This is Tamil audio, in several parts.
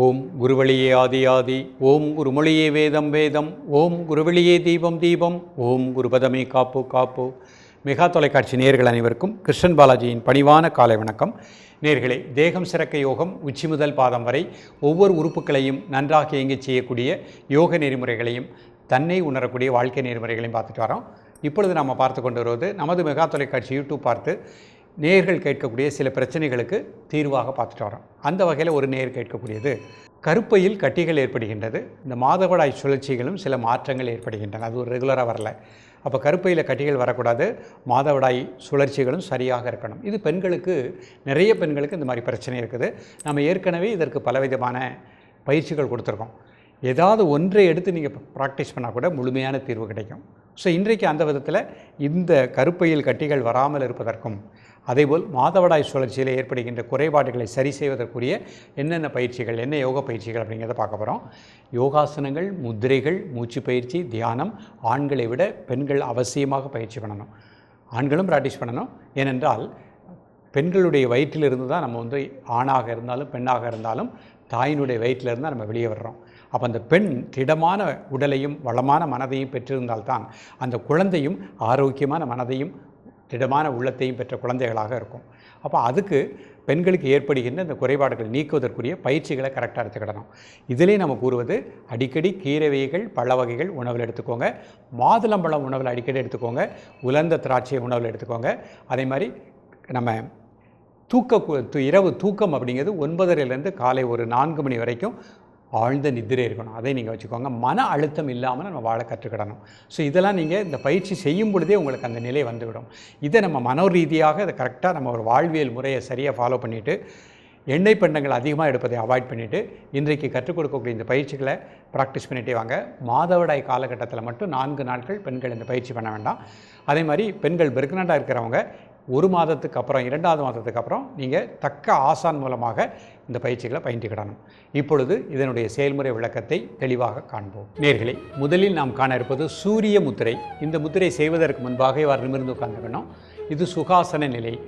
ஓம் குருவழியே ஆதி ஆதி ஓம் குருமொழியே வேதம் வேதம் ஓம் குருவழியே தீபம் தீபம் ஓம் குருபதமே காப்பு காப்பு. மெகா தொலைக்காட்சி நேர்கள் அனைவருக்கும் கிருஷ்ணன் பாலாஜியின் பணிவான காலை வணக்கம். நேர்களே தேகம் சிறக்க யோகம் உச்சி முதல் பாதம் வரை ஒவ்வொரு உறுப்புகளையும் நன்றாக இயங்கச் செய்யக்கூடிய யோக நெறிமுறைகளையும் தன்னை உணரக்கூடிய வாழ்க்கை நெறிமுறைகளையும் பார்த்துட்டு வரோம். இப்பொழுது நாம் பார்த்து கொண்டு வருவது நமது மெகா தொலைக்காட்சி யூடியூப் பார்த்து நேர்கள் கேட்கக்கூடிய சில பிரச்சனைகளுக்கு தீர்வாக பார்த்துட்டு வரோம். அந்த வகையில் ஒரு நேர் கேட்கக்கூடியது. கருப்பையில் கட்டிகள் ஏற்படுகின்றது. இந்த மாதவிடாய் சுழற்சிகளும் சில மாற்றங்கள் ஏற்படுகின்றன. அது ஒரு ரெகுலராக வரல. அப்போ கருப்பையில் கட்டிகள் வரக்கூடாது. மாதவிடாய் சுழற்சிகளும் சரியாக இருக்கணும். இது பெண்களுக்கு நிறைய பெண்களுக்கு இந்த மாதிரி பிரச்சனை இருக்குது. நம்ம ஏற்கனவே இதற்கு பலவிதமான பயிற்சிகள் கொடுத்துருக்கோம். ஏதாவது ஒன்றை எடுத்து நீங்கள் ப்ராக்டிஸ் பண்ணால் கூட முழுமையான தீர்வு கிடைக்கும். ஸோ இன்றைக்கு அந்த விதத்தில் இந்த கருப்பையில் கட்டிகள் வராமல் இருப்பதற்கும் அதேபோல் மாதவடாய் சுழற்சியில் ஏற்படுகின்ற குறைபாடுகளை சரி செய்வதற்குரிய என்னென்ன பயிற்சிகள் என்ன யோக பயிற்சிகள் அப்படிங்கிறத பார்க்க போகிறோம் யோகாசனங்கள் முத்திரைகள் மூச்சு பயிற்சி தியானம் ஆண்களை விட பெண்கள் அவசியமாக பயிற்சி பண்ணணும். ஆண்களும் ப்ராக்டிஸ் பண்ணணும். ஏனென்றால் பெண்களுடைய வயிற்றிலிருந்து தான் நம்ம வந்து ஆணாக இருந்தாலும் பெண்ணாக இருந்தாலும் தாயினுடைய வயிற்றில் தான் நம்ம வெளியே வர்றோம். அப்போ அந்த பெண் திடமான உடலையும் வளமான மனதையும் பெற்றிருந்தால்தான் அந்த குழந்தையும் ஆரோக்கியமான மனதையும் திடமான உள்ளத்தையும் பெற்ற குழந்தைகளாக இருக்கும். அப்போ அதுக்கு பெண்களுக்கு ஏற்படுகின்ற இந்த குறைபாடுகளை நீக்குவதற்குரிய பயிற்சிகளை கரெக்டாக எடுத்துக்கிடணும். இதிலே நம்ம கூறுவது அடிக்கடி கீரை வகைகள் பழ வகைகள் உணவில் எடுத்துக்கோங்க. மாதுளம்பழம் உணவில் அடிக்கடி எடுத்துக்கோங்க. உலர்ந்த திராட்சை உணவில் எடுத்துக்கோங்க. அதே மாதிரி நம்ம தூக்க இரவு தூக்கம் அப்படிங்கிறது ஒன்பதரைலேருந்து காலை ஒரு நான்கு மணி வரைக்கும் ஆழ்ந்த நிதிரை இருக்கணும். அதை நீங்கள் வச்சுக்கோங்க. மன அழுத்தம் இல்லாமல் நம்ம வாழ கற்றுக்கிடணும். ஸோ இதெல்லாம் நீங்கள் இந்த பயிற்சி செய்யும் பொழுதே உங்களுக்கு அந்த நிலை வந்துவிடும். இதை நம்ம மனோ ரீதியாக இதை கரெக்டாக நம்ம ஒரு வாழ்வியல் முறையை சரியாக ஃபாலோ பண்ணிவிட்டு எண்ணெய் பண்டங்கள் அதிகமாக எடுப்பதை அவாய்ட் பண்ணிவிட்டு இன்றைக்கு கற்றுக் கொடுக்கக்கூடிய இந்த பயிற்சிகளை ப்ராக்டிஸ் பண்ணிகிட்டே வாங்க. மாதவிடாய் காலகட்டத்தில் மட்டும் நான்கு நாட்கள் பெண்கள் இந்த பயிற்சி பண்ண வேண்டாம். அதே மாதிரி பெண்கள் பிரெக்னண்ட்டாக இருக்கிறவங்க ஒரு மாதத்துக்கு அப்புறம் இரண்டாவது மாதத்துக்கு அப்புறம் நீங்கள் தக்க ஆசான் மூலமாக இந்த பயிற்சிகளை பயின்றுக்கிடணும். இப்பொழுது இதனுடைய செயல்முறை விளக்கத்தை தெளிவாக காண்போம். நேர்களை முதலில் நாம் காண இருப்பது சூரிய முத்திரை. இந்த முத்திரை செய்வதற்கு முன்பாக இவர் நிமிர்ந்து உட்கார்ந்துக்கணும் இது சுகாசன நிலை.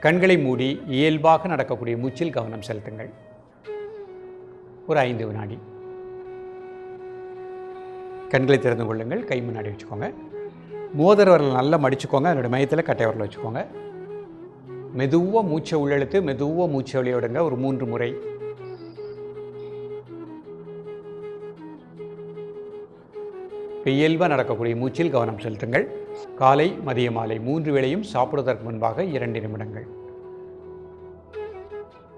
கண்களை மூடி இயல்பாக நடக்கக்கூடிய மூச்சில் கவனம் செலுத்துங்கள். ஒரு ஐந்து வினாடி. கண்களை திறந்து கொள்ளுங்கள். கை முன்னாடி வச்சுக்கோங்க. மோதிர விரல் நல்லா மடிச்சுக்கோங்க. அதனுடைய மையத்தில் கட்டை விரல் வச்சுக்கோங்க. மெதுவாக மூச்சை உள்ளெழுத்து மெதுவாக மூச்சை வெளியே விடுங்க. ஒரு மூன்று முறை. இயல்பாக நடக்கக்கூடிய மூச்சில் கவனம் செலுத்துங்கள். காலை மதிய மாலை மூன்று வேளையும் சாப்பிடுவதற்கு முன்பாக இரண்டு நிமிடங்கள்.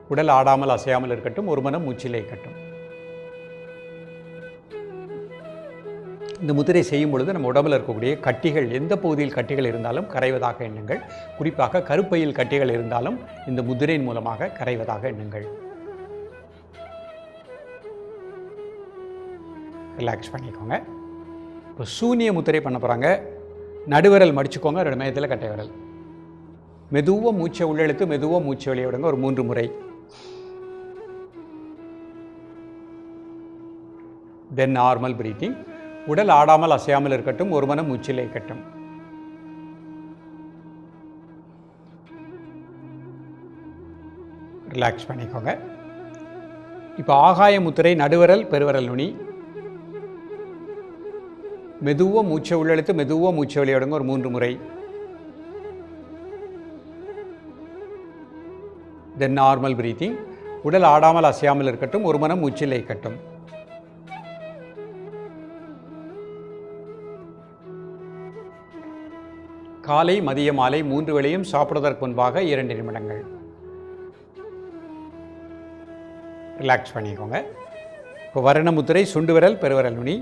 உடல் ஆடாமல் அசையாமல் இருக்கட்டும். ஒரு மனம் மூச்சிலே இருக்கட்டும். இந்த முதிரை செய்யும் பொழுது நம்ம உடம்பில் இருக்கக்கூடிய கட்டிகள் எந்த பகுதியில் கட்டிகள் இருந்தாலும் கரைவதாக எண்ணுங்கள். குறிப்பாக கருப்பையில் கட்டிகள் இருந்தாலும் இந்த முதிரையின் மூலமாக கரைவதாக எண்ணுங்கள். ரிலாக்ஸ் பண்ணிக்கோங்க. இப்போ சூனிய முத்திரை பண்ண போகிறாங்க நடுவிரல் மடிச்சுக்கோங்க ரெண்டு மையத்தில் கட்டை விரல். மெதுவாக மூச்சை உள்ளெழுத்து மெதுவாக மூச்சை வெளியே விடுங்க ஒரு மூன்று முறை. தென் நார்மல் பிரீத்திங் உடல் ஆடாமல் அசையாமல் இருக்கட்டும் ஒரு மனம் மூச்சிலே கட்டும் ரிலாக்ஸ் பண்ணிக்கோங்க. இப்போ ஆகாய முத்திரை நடுவரல் பெருவரல் நுனி. மெதுவாக மூச்சை உள்ளெழுத்து மெதுவாக மூச்சை வெளியிடுங்க ஒரு மூன்று முறை. தென் நார்மல் பிரீத்திங் உடல் ஆடாமல் அசையாமல் இருக்கட்டும் ஒரு மனம் மூச்சில் கட்டும் காலை மதிய மாலை மூன்று வேளையும் சாப்பிடுவதற்கு முன்பாக இரண்டு நிமிடங்கள். ரிலாக்ஸ் பண்ணிக்கோங்க. இப்போ வருணமுத்திரை சுண்டு விரல் பெருவிரல் நுனி.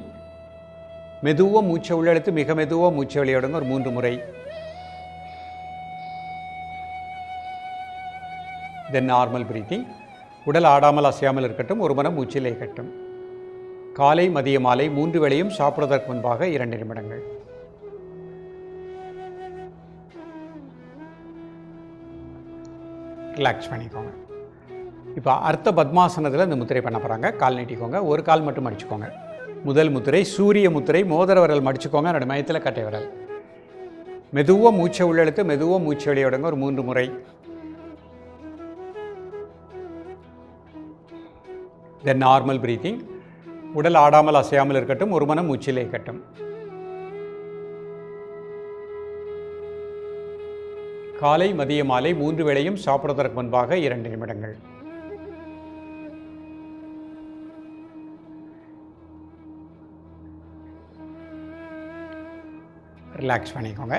மெதுவாக மூச்சை உள்ளெழுத்து மிக மெதுவாக மூச்சை வெளியிடுங்க. ஒரு மூன்று முறை. தென் நார்மல் பிரீத்திங் உடல் ஆடாமல் அசையாமல் இருக்கட்டும். ஒரு மனம் மூச்சிலே இருக்கட்டும். காலை மதிய மாலை மூன்று வேளையும் சாப்பிடுவதற்கு முன்பாக இரண்டு நிமிடங்கள். ரிலாக்ஸ் பண்ணிக்கோங்க. இப்போ அர்த்த பத்மாசனத்தில் இந்த முத்திரை பண்ண போகிறாங்க கால் நீட்டிக்கோங்க. ஒரு கால் மட்டும் மடிச்சுக்கோங்க. முதல் முத்திரை சூரிய முத்திரை மோதிர விரல் மடிச்சுக்கோங்க. என்னோட மயத்தில் கட்டை விரல். மெதுவாக மூச்சை உள்ளெழுத்து மெதுவாக மூச்சை வெளியே ஒரு மூன்று முறை. தென் நார்மல் பிரீத்திங் உடல் ஆடாமல் அசையாமல் இருக்கட்டும். ஒரு மனம் மூச்சிலே கட்டும் காலை மதிய மாலை மூன்று வேளையும் சாப்பிடுவதற்கு முன்பாக இரண்டு நிமிடங்கள். ரிலாக்ஸ் பண்ணிக்கோங்க.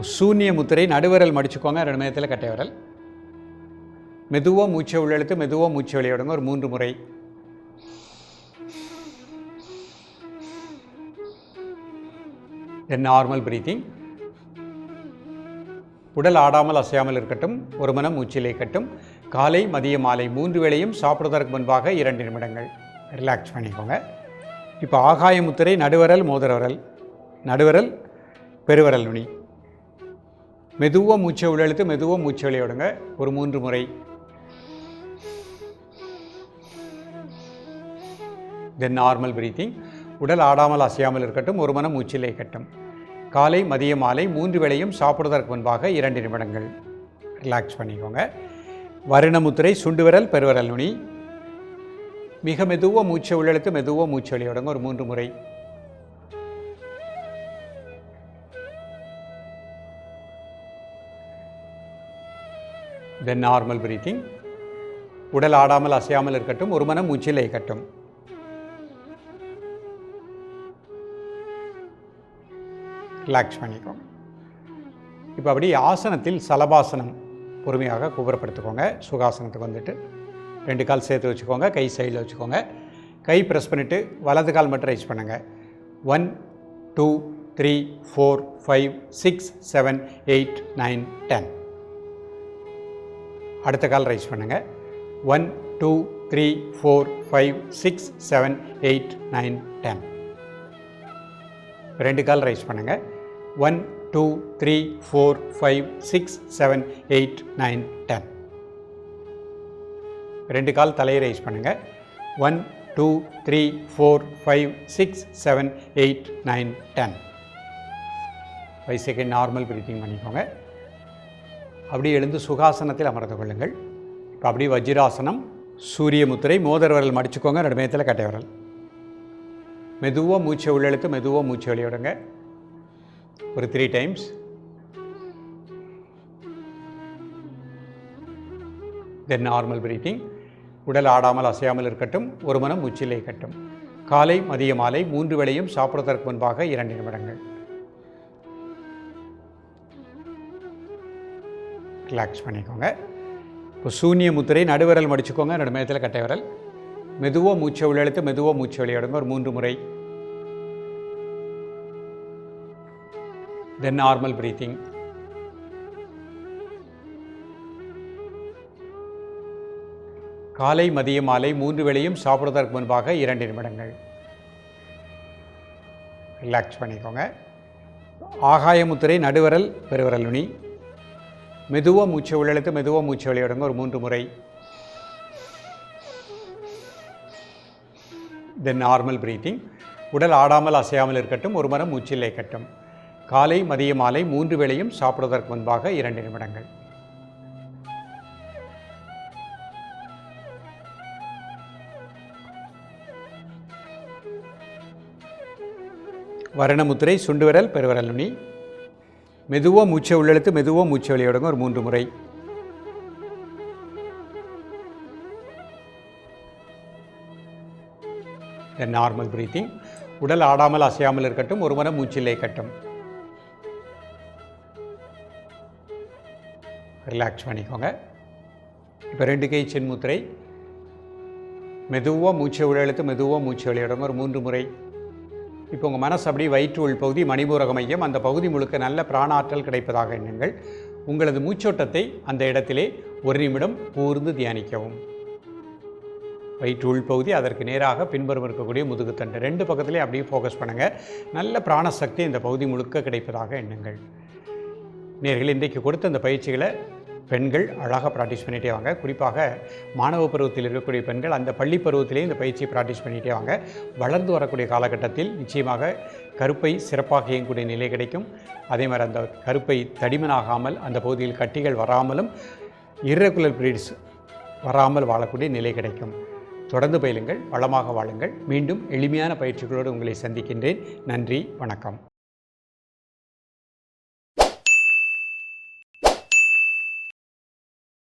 சூன்ய முத்திரை நடுவிரல் மடிச்சுக்கோங்க. ரெண்டு நேரத்தில் கட்டை விரல். மெதுவாக மூச்சை உள்ளெழுத்து மெதுவாக மூச்சை வெளியிடுங்க. ஒரு மூன்று முறை. நார்மல் பிரீத்திங் உடல் ஆடாமல் அசையாமல் இருக்கட்டும் ஒரு மனம் மூச்சிலே கட்டும் காலை மதிய மாலை மூன்று வேளையும் சாப்பிடுவதற்கு முன்பாக இரண்டு நிமிடங்கள். ரிலாக்ஸ் பண்ணிக்கோங்க. இப்போ ஆகாய முத்திரை நடுவரல் மோதிரவரல். நடுவரல் பெருவரல் நுனி. மெதுவாக மூச்சை உள்ளெழுத்து மெதுவாக மூச்சை வெளியிடுங்க ஒரு மூன்று முறை. தென் நார்மல் பிரீத்திங் உடல் ஆடாமல் அசையாமல் இருக்கட்டும் ஒரு மனம் மூச்சிலே கட்டும் காலை மதிய மாலை மூன்று வேளையும் சாப்பிடுவதற்கு முன்பாக இரண்டு நிமிடங்கள் ரிலாக்ஸ் பண்ணிக்கோங்க. வருணமுத்திரை சுண்டு விரல் பெருவரல் நுனி. மிக மெதுவாக மூச்சை உள்ளெழுத்து மெதுவாக மூச்சு வெளியிடுங்க ஒரு மூன்று முறை. தென் நார்மல் பிரீத்திங் உடல் ஆடாமல் அசையாமல் இருக்கட்டும் ஒரு மனம் மூச்சிலே கட்டும் ரிலாக்ஸ் பண்ணிக்கோங்க. இப்போ அப்படி ஆசனத்தில் சலபாசனம் பொறுமையாக குபரப்படுத்திக்கோங்க. சுகாசனத்துக்கு வந்துட்டு ரெண்டு கால் சேர்த்து வச்சுக்கோங்க. கை சைடில் வச்சுக்கோங்க. கை ப்ரெஸ் பண்ணிவிட்டு வலது கால் மட்டும் ரைஸ் பண்ணுங்கள் one two three four five six seven eight nine ten அடுத்த கால் ரைஸ் பண்ணுங்கள் one two three four five six seven eight nine ten ரெண்டு கால் ரைஸ் பண்ணுங்கள் one two three four five six seven eight nine ten. ரெண்டு கால் தலையை ரைஸ் பண்ணுங்கள் one two three four five six seven eight nine ten. Five second normal breathing பண்ணிக்கோங்க. அப்படியே எழுந்து சுகாசனத்தில் அமர்ந்து கொள்ளுங்கள். இப்போ அப்படியே வஜ்ராசனம் சூரிய முத்திரை மோதர் விரல் மடிச்சுக்கோங்க. நடுமயத்தில் கட்டை விரல். மெதுவாக மூச்சை உள்ளெழுத்து மெதுவாக மூச்சை வெளியிடுங்க ஒரு three times then normal breathing உடல் ஆடாமல் அசையாமல் இருக்கட்டும். ஒரு மனம் உச்சிலே கட்டும் காலை மதிய மாலை மூன்று வேளையும் சாப்பிடுவதற்கு முன்பாக இரண்டு நிமிடங்கள். ரிலாக்ஸ் பண்ணிக்கோங்க. இப்போ சூன்ய முத்திரை நடுவிரல் மடிச்சுக்கோங்க. நடுமயத்தில் கட்டை விரல். மெதுவாக மூச்சை உள்ளெழுத்து மெதுவாக மூச்சை வெளியிடுங்க ஒரு மூன்று முறை. தென் நார்மல் பிரீத்திங் காலை மதிய மாலை மூன்று வேளையும் சாப்பிடுவதற்கு முன்பாக இரண்டு நிமிடங்கள். ரிலாக்ஸ் பண்ணிக்கோங்க. ஆகாய முத்திரை நடுவரல் பெருவரல் நுனி. மெதுவாக மூச்சு உள்ளெழுத்து மெதுவாக மூச்சு வெளியிடுங்க. ஒரு மூன்று முறை. தென் நார்மல் பிரீத்திங் உடல் ஆடாமல் அசையாமல் இருக்கட்டும். ஒரு மரம் மூச்சில்லை கட்டும் காலை மதிய மாலை மூன்று வேளையும் சாப்பிடுவதற்கு முன்பாக இரண்டு நிமிடங்கள். வரணமுத்திரை சுண்டுவிரல் பெருவரல் பெருவிரல் நுனி. மெதுவாக மூச்சை உள்ளெழுத்து மெதுவாக மூச்சை வெளியிடுங்க ஒரு மூன்று முறை. நார்மல் பிரீத்திங் உடல் ஆடாமல் அசையாமல் இருக்கட்டும் ஒரு முறை மூச்சில்லை கட்டும். ரிலாக்ஸ் பண்ணிக்கோங்க. இப்போ ரெண்டு கை சின்முத்திரை மெதுவாக மூச்சை உள்ளெழுத்து மெதுவாக மூச்சு வெளியிடுங்க. ஒரு மூன்று முறை. இப்போ உங்கள் மனசு அப்படியே வயிற்று உள் பகுதி மணிபூரக மையம். அந்த பகுதி முழுக்க நல்ல பிராணாற்றல் கிடைப்பதாக எண்ணுங்கள். உங்களது மூச்சோட்டத்தை அந்த இடத்திலே ஒரு நிமிடம் கூர்ந்து தியானிக்கவும். வயிற்று உள்பகுதி அதற்கு நேராக பின்புறம் இருக்கக்கூடிய முதுகுத்தண்டு ரெண்டு பக்கத்துலேயும் அப்படியே ஃபோக்கஸ் பண்ணுங்கள் நல்ல பிராணசக்தி இந்த பகுதி முழுக்க கிடைப்பதாக எண்ணுங்கள். நேர்கள் இன்றைக்கு கொடுத்த அந்த பயிற்சிகளை பெண்கள் அழகாக ப்ராக்டிஸ் பண்ணிகிட்டே வாங்க. குறிப்பாக மாணவ பருவத்தில் இருக்கக்கூடிய பெண்கள் அந்த பள்ளி பருவத்திலே இந்த பயிற்சியை ப்ராக்டிஸ் பண்ணிகிட்டே வாங்க. வளர்ந்து வரக்கூடிய காலகட்டத்தில் நிச்சயமாக கருப்பை சிறப்பாக இயங்கக்கூடிய நிலை கிடைக்கும். அதே மாதிரி அந்த கருப்பை தடிமனாகாமல் அந்த பகுதியில் கட்டிகள் வராமலும் இரகுலர் பிரீட்ஸ் வராமல் வாழக்கூடிய நிலை கிடைக்கும். தொடர்ந்து பயிலுங்கள் வளமாக வாழுங்கள். மீண்டும் எளிமையான பயிற்சிகளோடு உங்களை சந்திக்கின்றேன். நன்றி வணக்கம்.